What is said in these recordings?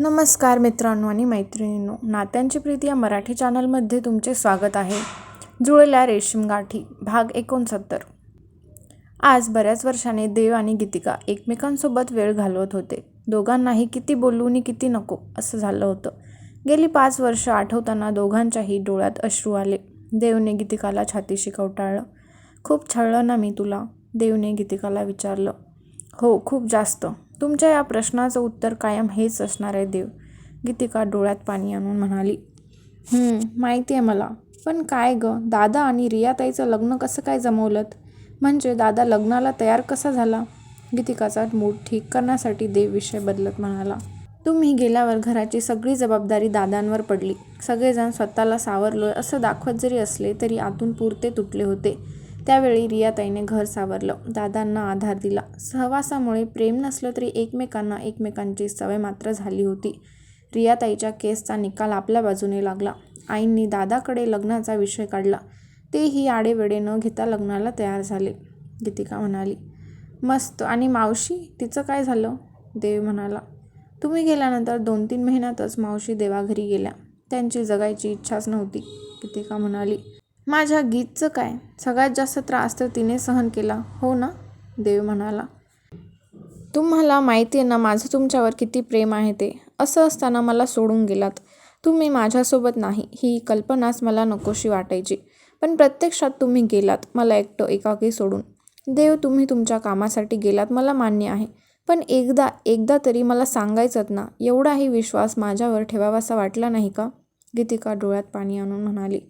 नमस्कार मित्रांनो आणि मैत्रिणींनो नात्यांची प्रीती या मराठी चॅनलमध्ये तुमचे स्वागत आहे. जुळल्या रेशीम गाठी भाग एकोणसत्तर. आज बऱ्याच वर्षाने देव आणि गीतिका एकमेकांसोबत वेळ घालवत होते. दोघांनाही किती बोलू आणि किती नको असं झालं होतं. गेली पाच वर्ष आठवताना दोघांच्याही डोळ्यात अश्रू आले. देवने गीतिकाला छातीशी कवटाळलं. खूप छळलं ना मी तुला देवने गीतिकाला विचारलं. हो खूप जास्त. तुमच्या या प्रश्नाचं उत्तर कायम हेच असणार आहे देव. गीतिका डोळ्यात पाणी आणून म्हणाली. माहिती आहे मला. पण काय गं? दादा आणि रियाताईचं लग्न कसं काय जमवलं म्हणजे दादा लग्नाला तयार कसा झाला? गीतिकाचा मूड ठीक करण्यासाठी देव विषय बदलत म्हणाला. तुम्ही गेल्यावर घराची सगळी जबाबदारी दादांवर पडली. सगळेजण स्वतःला सावरलोय असं दाखवत जरी असले तरी आतून पुरते तुटले होते. त्यावेळी रियाताईने घर सावरलं. दादांना आधार दिला. सहवासामुळे प्रेम नसलं तरी एकमेकांना एकमेकांची सवय मात्र झाली होती. रियाताईच्या केसचा निकाल आपल्या बाजूने लागला. आईंनी दादाकडे लग्नाचा विषय काढला. तेही आडेवेडे न घेता लग्नाला तयार झाले. गीतिका म्हणाली मस्त. आणि मावशी? तिचं काय झालं? देव म्हणाला तुम्ही गेल्यानंतर दोन तीन महिन्यातच मावशी देवाघरी गेल्या. त्यांची जगायची इच्छाच नव्हती. गीतिका म्हणाली माझ्या गीतचं काय? सगळ्यात जास्त त्रास तर तिने सहन केला हो ना? देव म्हणाला. तुम्हाला माहिती आहे ना माझं तुमच्यावर किती प्रेम आहे ते. असं असताना मला सोडून गेलात. तुम्ही माझ्यासोबत नाही ही कल्पनाच मला नकोशी वाटायची. पण प्रत्यक्षात तुम्ही गेलात मला एकटं एकाकी सोडून. देव तुम्ही तुमच्या कामासाठी गेलात मला मान्य आहे. पण एकदा एकदा तरी मला सांगायचंच ना एवढाही विश्वास माझ्यावर ठेवावासा वाटला नाही का? गीतिका डोळ्यात पाणी आणून म्हणाली.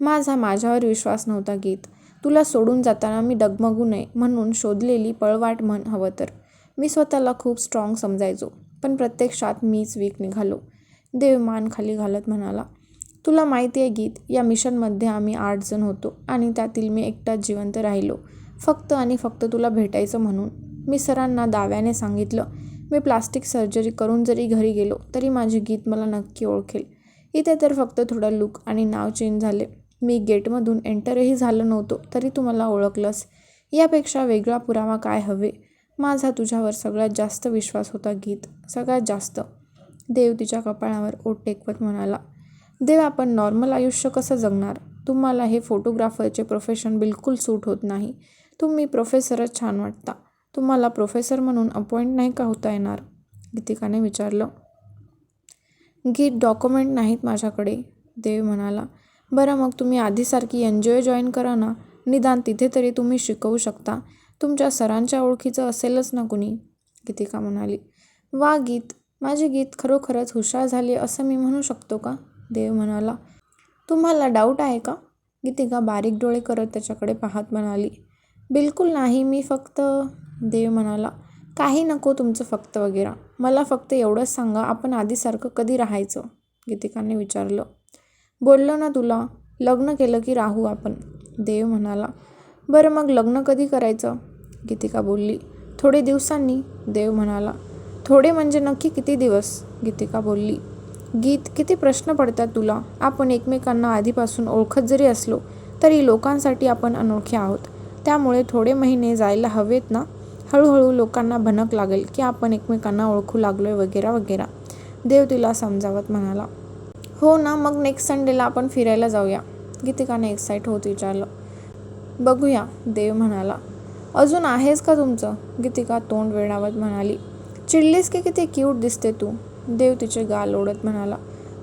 माझा माझ्यावर विश्वास नव्हता गीत तुला सोडून जाताना मी डगमगू नये म्हणून शोधलेली पळवाट म्हण हवं तर. मी स्वतःला खूप स्ट्रॉंग समजायचो पण प्रत्यक्षात मीच वीक निघालो. देव मान खाली घालत म्हणाला तुला माहिती आहे गीत या मिशनमध्ये आम्ही आठ जण होतो आणि त्यातील मी एकटाच जिवंत राहिलो. फक्त आणि फक्त तुला भेटायचं म्हणून. मी सरांना दाव्याने सांगितलं मी प्लास्टिक सर्जरी करून जरी घरी गेलो तरी माझे गीत मला नक्की ओळखेल. इथे तर फक्त थोडं लुक आणि नाव चेंज झाले. मी गेटमधून एंटरही झालं नव्हतो तरी तू मला ओळखलंस यापेक्षा वेगळा पुरावा काय हवे? माझा तुझ्यावर सगळ्यात जास्त विश्वास होता गीत. सगळ्यात जास्त. देव तिच्या कपाळावर ओट टेकवत म्हणाला देव आपण नॉर्मल आयुष्य कसं जगणार? तुम्हाला हे फोटोग्राफरचे प्रोफेशन बिलकुल सूट होत नाही. तुम्ही प्रोफेसरच छान वाटता. तुम्हाला प्रोफेसर म्हणून अपॉइंट नाही का होता येणार? गीतिकाने विचारलं. गीत डॉक्युमेंट नाहीत माझ्याकडे देव म्हणाला. बरं मग तुम्ही आधीसारखी एन जी ओ जॉईन करा ना. निदान तिथे तरी तुम्ही शिकवू शकता. तुमच्या सरांच्या ओळखीचं असेलच ना कुणी? गीतिका म्हणाली. वा गीत. माझी गीत खरोखरच हुशार झाली असं मी म्हणू शकतो का? देव म्हणाला. तुम्हाला डाऊट आहे का? गीतिका बारीक डोळे करत त्याच्याकडे पाहत म्हणाली. बिलकुल नाही मी फक्त देव म्हणाला. काही नको तुमचं फक्त वगैरे. मला फक्त एवढंच सांगा आपण आधीसारखं कधी राहायचं? गीतिकाने विचारलं. बोललो ना तुला लग्न केलं की राहू आपण. देव म्हणाला बरं मग लग्न कधी करायचं? गीतिका बोलली थोडे दिवसांनी देव म्हणाला. थोडे म्हणजे नक्की किती दिवस? गीतिका बोलली गीत किती प्रश्न पडतात तुला? आपण एकमेकांना आधीपासून ओळखत जरी असलो तरी लोकांसाठी आपण अनोळखे आहोत. त्यामुळे थोडे महिने जायला हवेत ना? हळूहळू लोकांना भनक लागेल की आपण एकमेकांना ओळखू लागलो आहे वगैरे वगैरे. देव तिला समजावत म्हणाला. हो ना मग नेक्स्ट संडेला आपण फिरायला जाऊया. गीतिकाने एक्साईट होत विचारलं. बघूया देव म्हणाला. अजून आहेस का तुमचं? गीतिका तोंड वेळावत म्हणाली. चिडलीस की किती क्यूट दिसते तू? देव तिचे गाल ओढत म्हणाला.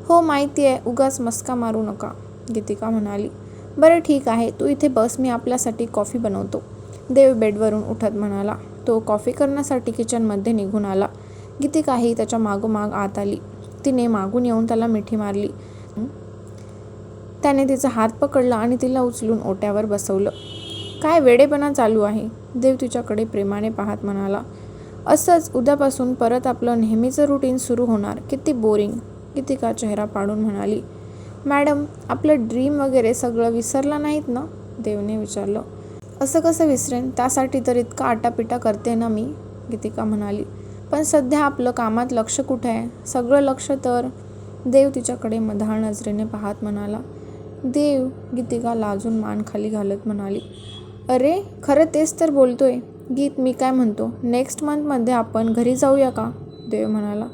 हो माहिती आहे उगाच मस्का मारू नका गीतिका म्हणाली. बरं ठीक आहे तू इथे बस मी आपल्यासाठी कॉफी बनवतो. देव बेडवरून उठत म्हणाला. तो कॉफी करण्यासाठी किचनमध्ये निघून आला. गीतिकाही त्याच्या मागोमाग आत आली. तिने मागून येऊन त्याला मिठी मारली. त्याने तिचा हात पकडला आणि तिला उचलून ओट्यावर बसवलं. काय वेडेपणा चालू आहे? देव तिच्याकडे प्रेमाने पाहत म्हणाला. असंच उद्यापासून परत आपलं नेहमीचं रुटीन सुरू होणार. किती बोरिंग गीतिका चेहरा पाडून म्हणाली. मॅडम आपलं ड्रीम वगैरे सगळं विसरलं नाहीत ना? देवने विचारलं. असं कसं विसरेन? त्यासाठी तर इतका आटापिटा करते ना मी गीतिका म्हणाली. पण सध्या आपलं कामात लक्ष कुठं आहे? सगळं लक्ष तर देव तिच्याकडे मधाळ नजरेने पाहत म्हणाला. देव गीतिका लाजून मान खाली घालत म्हणाली अरे खरं तेच तर बोलतोय. गीत मी काय म्हणतो? नेक्स्ट मंथमध्ये आपण घरी जाऊया का? देव म्हणाला.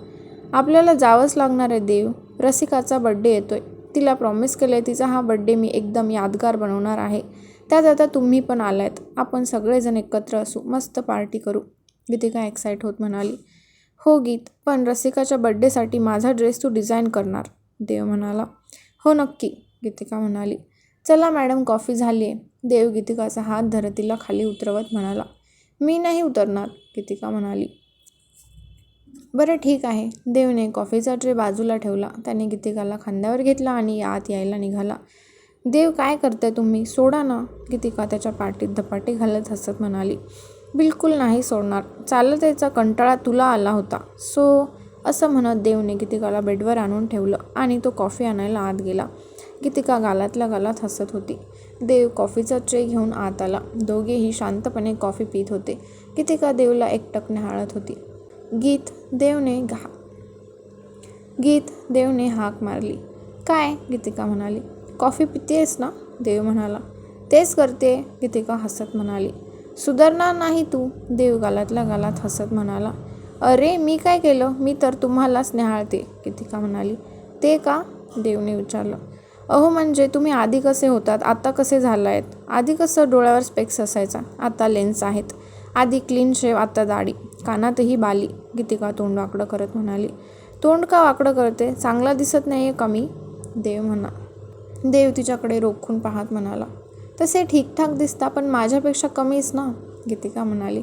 आपल्याला जावंच लागणार आहे देव. रसिकाचा बड्डे येतोय. तिला प्रॉमिस केलं आहे तिचा हा बड्डे मी एकदम यादगार बनवणार आहे. त्यात आता तुम्ही पण आलायत. आपण सगळेजण एकत्र असू. मस्त पार्टी करू. गीतिका एक्साईट होत म्हणाली. हो गीत पण रसिकाच्या बड्डेसाठी माझा ड्रेस तू डिझाईन करणार. देव म्हणाला. हो नक्की गीतिका म्हणाली. चला मॅडम कॉफी झाली आहे देव गीतिकाचा हात धरत तिला खाली उतरवत म्हणाला. मी नाही उतरणार गीतिका म्हणाली. बरं ठीक आहे. देवने कॉफीचा ट्रे बाजूला ठेवला. त्याने गीतिकाला खांद्यावर घेतला आणि आत यायला निघाला. देव काय करते तुम्ही? सोडा ना गीतिका त्याच्या पाठीत धपाटे घालत हसत म्हणाली. बिलकुल नाही सोडणार. चालत यायचा कंटाळा तुला आला होता. सो असं म्हणत देवने गीतिकाला बेडवर आणून ठेवलं आणि तो कॉफी आणायला आत गेला. गीतिका गालातल्या गालात हसत होती. देव कॉफीचा ट्रे घेऊन आत आला. दोघेही शांतपणे कॉफी पित होते. गीतिका देवला एकटक निहाळत होती. गीत देवने घा गीत देवने हाक मारली. काय? गीतिका म्हणाली. कॉफी पितेस ना? देव म्हणाला. तेच करते. गीतिका हसत म्हणाली. सुधारणार नाही तू? देव गालातल्या गालात हसत म्हणाला. अरे मी काय केलं? मी तर तुम्हालाच स्नेहाळते गीतिका म्हणाली. ते का? देवने विचारलं. अहो म्हणजे तुम्ही आधी कसे होतात? आता कसे झाला आहेत आधी कसं डोळ्यावर स्पेक्स असायचा? आता लेन्स आहेत. आधी क्लीन शेव आता दाढी. कानातही बाली. गीतिका तोंड वाकडं करत म्हणाली. तोंड का वाकडं करते? चांगला दिसत नाही आहे कमी देव म्हणा. देव तिच्याकडे रोखून पाहत म्हणाला. तसे ठीकठाक दिसता पण माझ्यापेक्षा कमीच ना? गीतिका म्हणाली.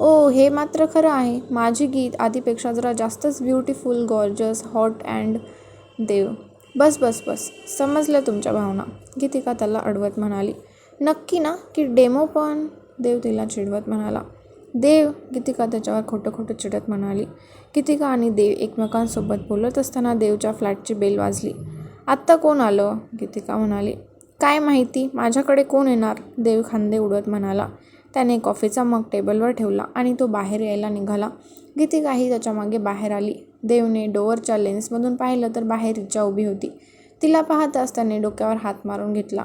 ओ हे मात्र खरं आहे. माझी गीत आधीपेक्षा जरा जास्तच beautiful gorgeous hot and Dev. बस बस बस. समजलं तुमच्या भावना. गीतिका त्याला अडवत म्हणाली. नक्की ना? की डेमो पण? देव तिला चिडवत म्हणाला. देव गीतिका त्याच्यावर खोटं खोटं चिडत म्हणाली. गीतिका आणि देव एकमेकांसोबत बोलत असताना देवच्या फ्लॅटची बेल वाजली. आत्ता कोण आलं? गीतिका म्हणाली. काय माहिती? माझ्याकडे कोण येणार? देव खांदे उडवत म्हणाला. त्याने कॉफीचा मग टेबलवर ठेवला आणि तो बाहेर यायला निघाला. गीतिकाही त्याच्यामागे बाहेर आली. देवने डोअरच्या लेन्समधून पाहिलं तर बाहेर रिचा उभी होती. तिला पाहताच त्याने डोक्यावर हात मारून घेतला.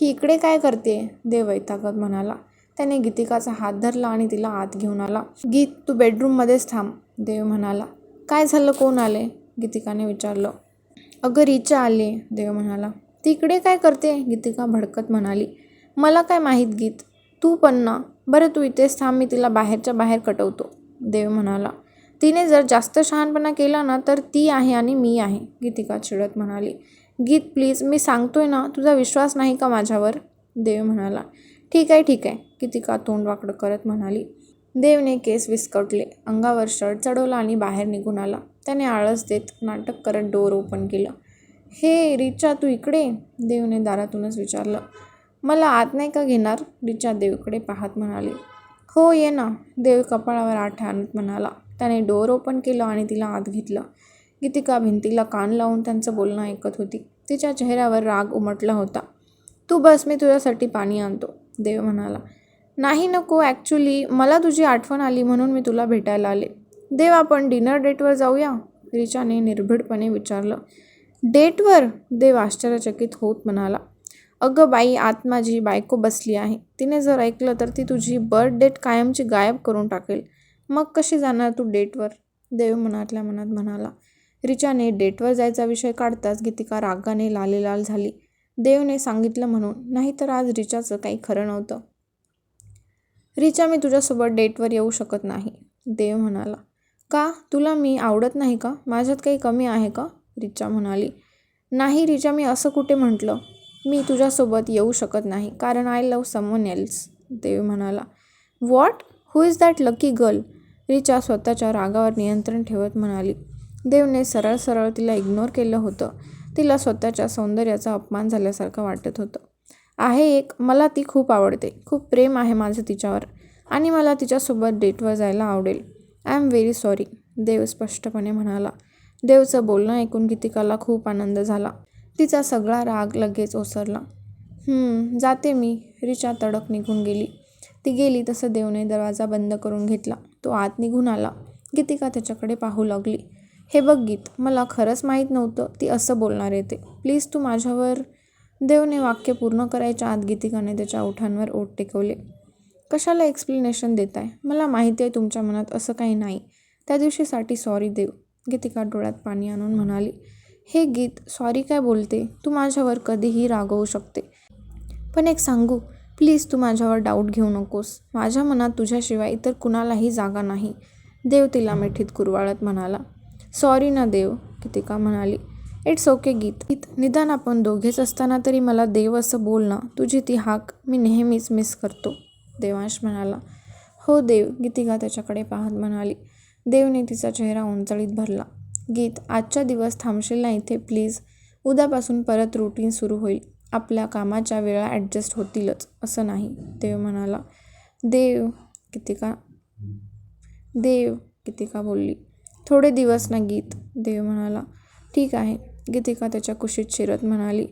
ही इकडे काय करते देव वैतागत म्हणाला. त्याने गीतिकाचा हात धरला आणि तिला आत घेऊन आला. गीत तू बेडरूममध्येच थांब देव म्हणाला. काय झालं? कोण आले? गीतिकाने विचारलं. अगं रिचा आले देव म्हणाला. ती इकडे काय करते? गीतिका भडकत म्हणाली. मला काय माहीत गीत? तू पण ना. बरं तू इथेच थांब मी तिला बाहेरच्या बाहेर कटवतो. देव म्हणाला. तिने जर जास्त शहाणपणा केला ना तर ती आहे आणि मी आहे गीतिका चिडत म्हणाली. गीत प्लीज मी सांगतोय ना तुझा विश्वास नाही का माझ्यावर? देव म्हणाला. ठीक आहे ठीक आहे गीतिका तोंड वाकडं करत म्हणाली. देवने केस विस्कटले. अंगावर शर्ट चढवला आणि बाहेर निघून आला. त्याने आळस देत नाटक करत डोर ओपन केलं. हे रिचा तू इकडे? देवने दारातूनच विचारलं. मला आत नाही का घेणार? रिचा देवकडे पाहत म्हणाले. हो ये ना. देव कपाळावर आठ आणत म्हणाला. त्याने डोअर ओपन केलं आणि तिला आत घेतलं. गीतिका भिंतीला कान लावून त्यांचं बोलणं ऐकत होती. तिच्या चेहऱ्यावर राग उमटला होता. तू बस मी तुझ्यासाठी पाणी आणतो देव म्हणाला. नाही नको ॲक्च्युली मला तुझी आठवण आली म्हणून मी तुला भेटायला आले. देव आपण डिनर डेटवर जाऊया? रिचाने निर्भीडपणे विचारलं. डेटवर देव आश्चर्यचकित होत म्हणाला अगं बाई आत माझी बायको बसली आहे तिने जर ऐकलं तर ती तुझी बर्थ डेट कायमची गायब करून टाकेल. मग कशी जाणार तू डेटवर? देव मनातल्या मनात म्हणाला रिचाने डेटवर जायचा विषय काढताच गीतिका रागाने लालेलाल झाली. देवने सांगितलं म्हणून नाहीतर आज रिचाचं काही खरं नव्हतं. रिचा मी तुझ्यासोबत डेटवर येऊ शकत नाही. देव म्हणाला का? तुला मी आवडत नाही का? माझ्यात काही कमी आहे का? रिचा म्हणाली. नाही रिचा मी असं कुठे म्हटलं? मी तुझ्यासोबत येऊ शकत नाही कारण I love someone else Dev म्हणाला. What who is that lucky girl Richa स्वतःच्या रागावर नियंत्रण ठेवत म्हणाली. देवने सरळ सरळ तिला इग्नोर केलं होतं. तिला स्वतःच्या सौंदर्याचा अपमान झाल्यासारखं वाटत होतं. आहे एक मला ती खूप आवडते. खूप प्रेम आहे माझं तिच्यावर. आणि मला तिच्यासोबत डेटवर जायला आवडेल. I am very sorry Dev स्पष्टपणे म्हणाला. देवचं बोलणं ऐकून गीतिकाला खूप आनंद झाला. तिचा सगळा राग लगेच ओसरला. जाते मी. रिचा तडक निघून गेली. ती गेली तसं देवने दरवाजा बंद करून घेतला. तो आत निघून आला. गीतिका त्याच्याकडे पाहू लागली. हे बघ गीत मला खरंच माहीत नव्हतं ती असं बोलणार येते प्लीज तू माझ्यावर देवने वाक्य पूर्ण करायच्या आत गीतिकाने त्याच्या ओठांवर ओठ टेकवले. कशाला एक्सप्लेनेशन देत आहे मला माहिती आहे तुमच्या मनात असं काही नाही. त्या दिवशीसाठी सॉरी देव. गीतिका डोळ्यात पाणी आणून म्हणाली हे गीत सॉरी काय बोलते? तू माझ्यावर कधीही रागवू शकते. पण एक सांगू प्लीज तू माझ्यावर डाऊट घेऊ नकोस. माझ्या मनात तुझ्याशिवाय इतर कुणालाही जागा नाही. देव तिला मिठीत कुरवाळत म्हणाला सॉरी ना देव गीतिका म्हणाली इट्स ओके गीत. गीत निदान आपण दोघेच असताना तरी मला देव असं बोल ना. तुझी ती हाक मी नेहमीच मिस करतो. देवांश म्हणाला हो देव गीतिका त्याच्याकडे पाहत म्हणाली देवने तिचा चेहरा उंचळीत भरला. गीत आजच्या दिवस थांबशील ना इथे प्लीज. उद्यापासून परत रुटीन सुरू होईल. आपल्या कामाच्या वेळा ॲडजस्ट होतीलच असं नाही. देव म्हणाला. देव गीतिका देव गीतिका बोलली. थोडे दिवस ना गीत देव म्हणाला. ठीक आहे. गीतिका त्याच्या कुशीत शिरत म्हणाली.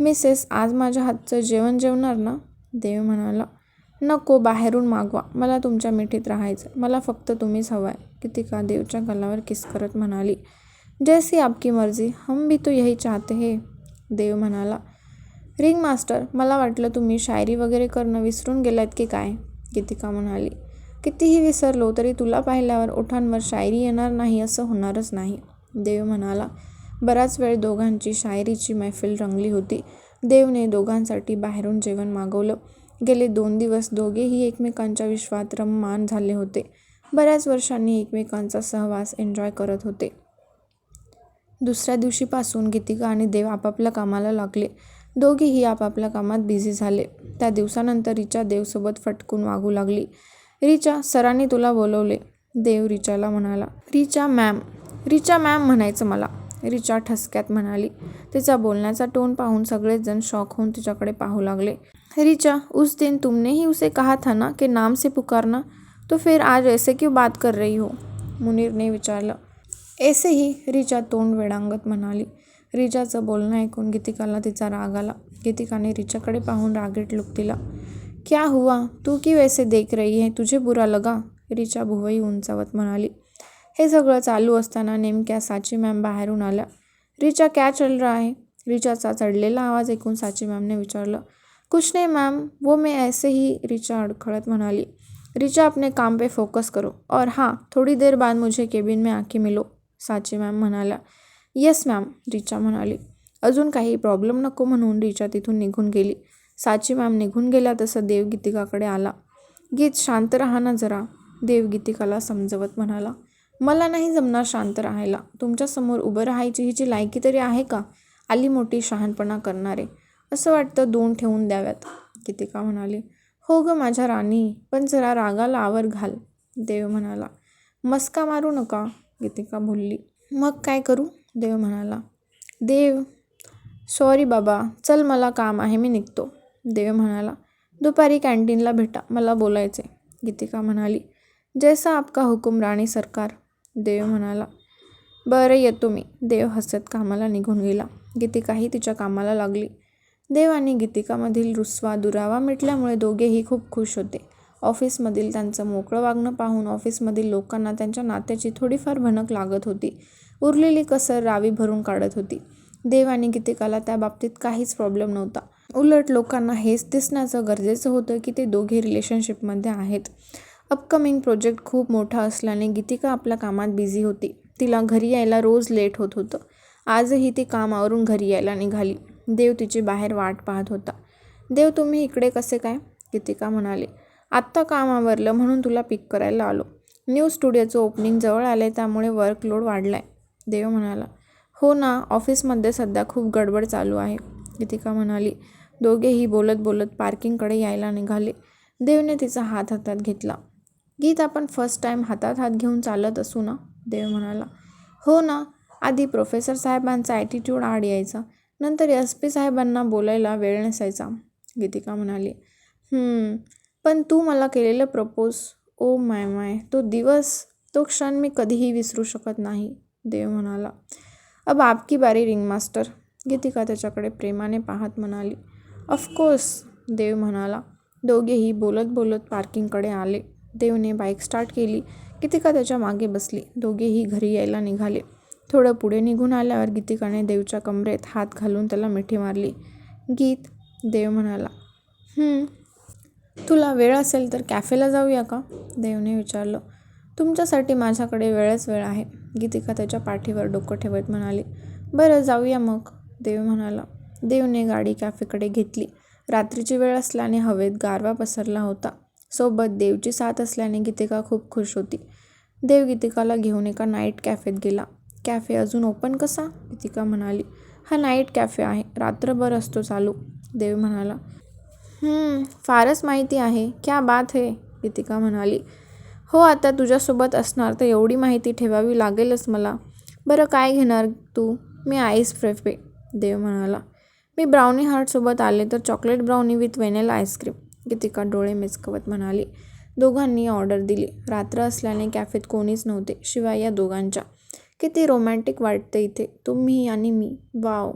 मिसेस आज माझ्या हातचं जेवण जेवणार ना? देव म्हणाला. नको बाहेरून मागवा. मला तुमच्या मिठीत राहायचं मला फक्त तुम्हीच हवं आहे गीतिका देवच्या गलावर किस करत म्हणाली जैसी आपकी मर्जी हम भी तो यही चाहते हे देव म्हणाला. रिंग मास्टर मला वाटलं तुम्ही शायरी वगैरे करणं विसरून गेलात की काय? गीतिका म्हणाली. कितीही विसरलो तरी तुला पाहिल्यावर ओठांवर शायरी येणार नाही असं होणारच नाही देव म्हणाला. बराच वेळ दोघांची शायरीची मैफिल रंगली होती. देवने दोघांसाठी बाहेरून जेवण मागवलं. गेले दोन दिवस दोघेही एकमेकांच्या विश्वात रममान झाले होते. बऱ्याच वर्षांनी एकमेकांचा सहवास एन्जॉय करत होते. दुसऱ्या दिवशीपासून गीतिका आणि देव आपापल्या कामाला लागले. दोघेही आपापल्या कामात बिझी झाले. त्या दिवसानंतर रिचा देवसोबत फटकून वागू लागली. रिचा सरांनी तुला बोलवले. देव रिचाला म्हणाला रिचा मॅम रिचा मॅम म्हणायचं मला. रिचा ठसक्यात म्हणाली तिचा बोलण्याचा टोन पाहून सगळेच जण शॉक होऊन तिच्याकडे पाहू लागले. रिचा उस दिन तुमने ही उसे कहा था ना के नाम से पुकारना? तो फिर आज ऐसे क्यों बात कर रही हो? मुनीरने विचारलं ऐसे ही रिचा तोंड वेडांगत म्हणाली। रिचाचं बोलणं ऐकून गीतिकाला तिचा राग आला. गीतिकाने रिचाकडे पाहून रागीट लुक दिला. क्या हुआ? तू की वैसे देख रही है? तुझे बुरा लगा? रिचा भुवई उंचावत म्हणाली. हे सगळं चालू असताना नेमक्या साची मॅम बाहेरून आल्या. रिचा क्या चल रहा है? रिचाचा चढलेला आवाज ऐकून साची मॅमने विचारलं. कुछ नाही मॅम. वो मे ऐसे ही रिचा अडखळत म्हणाली. रिचा अपने काम पे फोकस करो। और हाँ थोड़ी देर बाद मुझे केबिन में आके मिलो साची मॅम म्हणाला। येस मॅम रिचा म्हणाली। अजून काही प्रॉब्लेम नको म्हणून रिचा तिथून निघून गेली. साची मॅम निघून गेल्या तसं देवगीतिकाकडे आला. गीत शांत राहा ना जरा देवगीतिकाला समजवत म्हणाला. मला नाही जमणार शांत राहायला. तुमच्यासमोर उभं राहायची हिची लायकी तरी आहे का? आली मोठी शहाणपणा करणारे. असं वाटतं दोन ठेवून द्याव्यात गीतिका म्हणाली. हो गं माझ्या राणी पण जरा रागाला आवर घाल देव म्हणाला. मस्का मारू नका गीतिका बोलली. मग काय करू? देव म्हणाला. देव सॉरी बाबा चल मला काम आहे मी निघतो. देव म्हणाला. दुपारी कॅन्टीनला भेटा मला बोलायचे गीतिका म्हणाली. जैसा आपका हुकुम राणी सरकार देव म्हणाला. बरं येतो मी देव हसत कामाला निघून गेला. गीतिकाही तिच्या कामाला लागली. देव आणि गीतिकामधील रुस्वा दुरावा मिटल्यामुळे दोघेही खूप खुश होते. ऑफिसमधील त्यांचं मोकळं वागणं पाहून ऑफिसमधील लोकांना त्यांच्या नात्याची थोडीफार भनक लागत होती. उरलेली कसर रावी भरून काढत होती. देव आणि गीतिकाला त्या बाबतीत काहीच प्रॉब्लेम नव्हता. उलट लोकांना हेच दिसण्याचं गरजेचं होतं की ते दोघे रिलेशनशिपमध्ये आहेत. अपकमिंग प्रोजेक्ट खूप मोठा असल्याने गीतिका आपल्या कामात बिझी होती. तिला घरी यायला रोज लेट होत होतं. आजही ती कामावरून घरी यायला निघाली. देव तिची बाहेर वाट पाहत होता. देव तुम्ही इकडे कसे काय? गीतिका म्हणाले. आत्ता काम आवरलं म्हणून तुला पिक करायला आलो. न्यू स्टुडिओचं ओपनिंग जवळ आलं आहे त्यामुळे वर्कलोड वाढला आहे देव म्हणाला. हो ना ऑफिसमध्ये सध्या खूप गडबड चालू आहे. गीतिका म्हणाली. दोघेही बोलत बोलत पार्किंगकडे यायला निघाले. देवने तिचा हात हातात घेतला. गीत आपण फर्स्ट टाईम हातात हात घेऊन चालत असू ना? देव म्हणाला. हो ना आधी प्रोफेसर साहेबांचा ॲटिट्यूड आड यायचा. नंतर एस पी साहेबांना बोलायला वेळ नसायचा. गीतिका म्हणाली पण तू मला केलेलं प्रपोज ओ माय माय तो दिवस तो क्षण मी कधीही विसरू शकत नाही देव म्हणाला. अब आपकी बारी रिंगमास्टर गीतिका त्याच्याकडे प्रेमाने पाहत म्हणाली. ऑफकोर्स देव म्हणाला. दोघेही बोलत बोलत पार्किंगकडे आले. देवने बाईक स्टार्ट केली. गीतिका त्याच्यामागे बसली. दोघेही घरी यायला निघाले. थोडं पुढे निघून आल्यावर गीतिकाने देवच्या कमरेत हात घालून त्याला मिठी मारली. गीत देव म्हणाला तुला वेळ असेल तर कॅफेला जाऊया का? देवने विचारलं तुमच्यासाठी माझ्याकडे वेळच वेळ आहे. गीतिका त्याच्या पाठीवर डोकं ठेवत म्हणाली बरं जाऊया मग. देव म्हणाला देवने गाडी कॅफेकडे घेतली. रात्रीची वेळ असल्याने हवेत गारवा पसरला होता. सोबत देवची साथ असल्याने गीतिका खूप खुश होती. देव गीतिकाला घेऊन एका नाईट कॅफेत गेला. कॅफे अजून ओपन कसा? गीतिका म्हणाली. हा नाईट कॅफे आहे. रात्रभर असतो चालू देव म्हणाला. फारच माहिती आहे. क्या बात हे? गीतिका म्हणाली. हो आता तुझ्यासोबत असणार तर एवढी माहिती ठेवावी लागेलच मला. बरं काय घेणार तू? मी आईस फ्रेफे देव म्हणाला. मी ब्राउनी हार्टसोबत आले तर chocolate brownie with vanilla ice cream Geetika डोळे मिचकवत म्हणाली. दोघांनी ऑर्डर दिली. रात्र असल्याने कॅफेत कोणीच नव्हते शिवाय या दोघांच्या. किती रोमॅन्टिक वाटते इथे. तुम्ही आणि मी. वाव.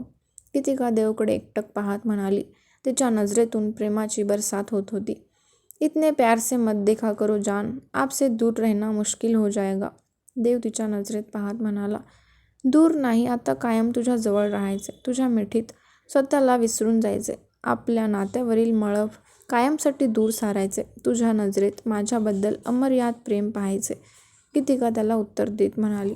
गीतिका देवकडे एकटक पाहत म्हणाली. तिच्या नजरेतून प्रेमाची बरसात होत होती. इतने प्यार से मत देखा करो जान. आपसे दूर रहना मुश्किल हो जाएगा. देव तिच्या नजरेत पाहत म्हणाला दूर नाही आता कायम तुझ्या जवळ राहायचे तुझ्या मिठीत स्वतःला विसरून जायचे आपल्या नात्यावरील मळभ कायमसाठी दूर सारायचे तुझ्या नजरेत माझ्याबद्दल अमर्याद प्रेम पाहायचे गीतिका त्याला उत्तर देत म्हणाली.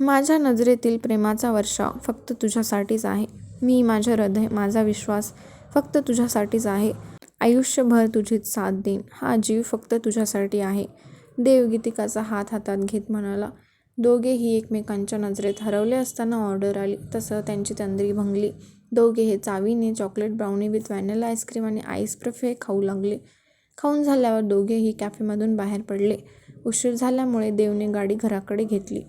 माझ्या नजरेतील प्रेमाचा वर्षाव फक्त तुझ्यासाठीच आहे. मी माझं हृदय माझा विश्वास फक्त तुझ्यासाठीच आहे. आयुष्यभर तुझीच साथ देईन. हा जीव फक्त तुझ्यासाठी आहे. देवगीतिकाचा हात हातात घेत म्हणाला. दोघेही एकमेकांच्या नजरेत हरवले असताना ऑर्डर आली. तसं त्यांची तंद्री भंगली. दोघे हे चावीने chocolate brownie with vanilla ice cream आणि आईस प्रफे खाऊ लागले. खाऊन झाल्यावर दोघेही कॅफेमधून बाहेर पडले. उशीर झाल्यामुळे देवने गाडी घराकडे घेतली.